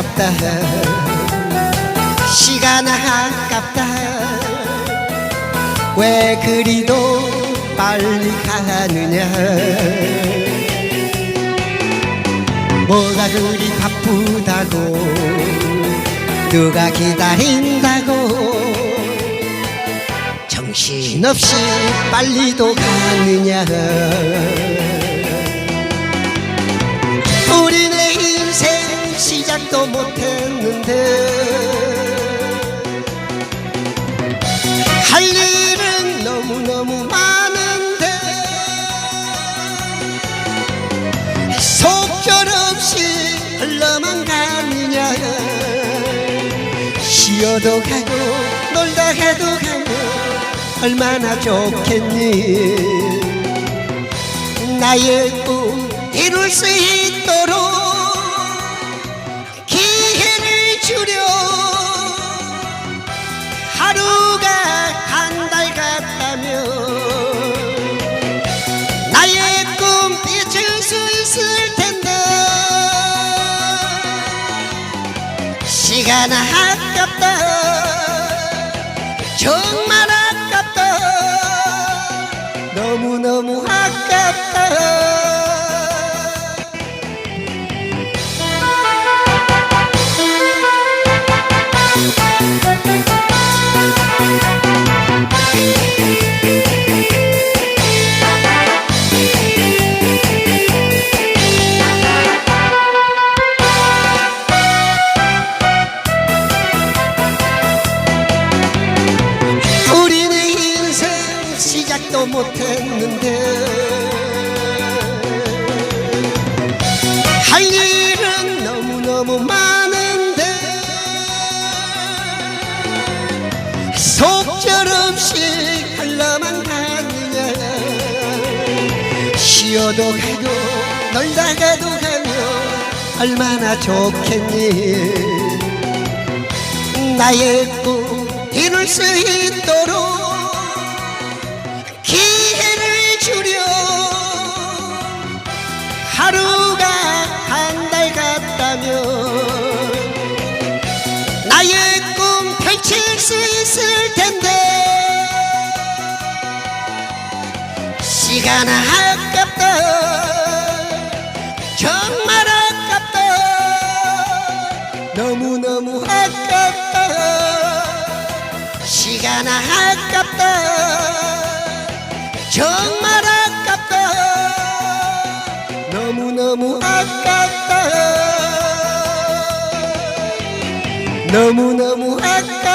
아깝다. 시간 아깝다. 왜 그리도 빨리 가느냐. 뭐가 그리 바쁘다고 누가 기다린다고. 정신없이 빨리도 가느냐 못했는데. 할 일은 너무너무 많은데. 속절없이 흘러만 가느냐 쉬어도 가고 놀다 가도 가면 얼마나 좋겠니. 나의 꿈 이룰 수 있도록 시간 아깝다. 정말 아깝다. 너무너무 아깝다. 우리 시작도 못했는데. 할 일은 너무너무 많은데. 속절없이 흘러만 가느냐. 쉬어도 가고 놀다 가도 가면 얼마나 좋겠니. 나의 꿈 이룰 수 있도록 수 있을 텐데. 시간 아깝다. 정말 아깝다. 너무너무 아깝다. 시간 아깝다. 정말 아깝다. 너무너무 아깝다. 너무너무 아깝다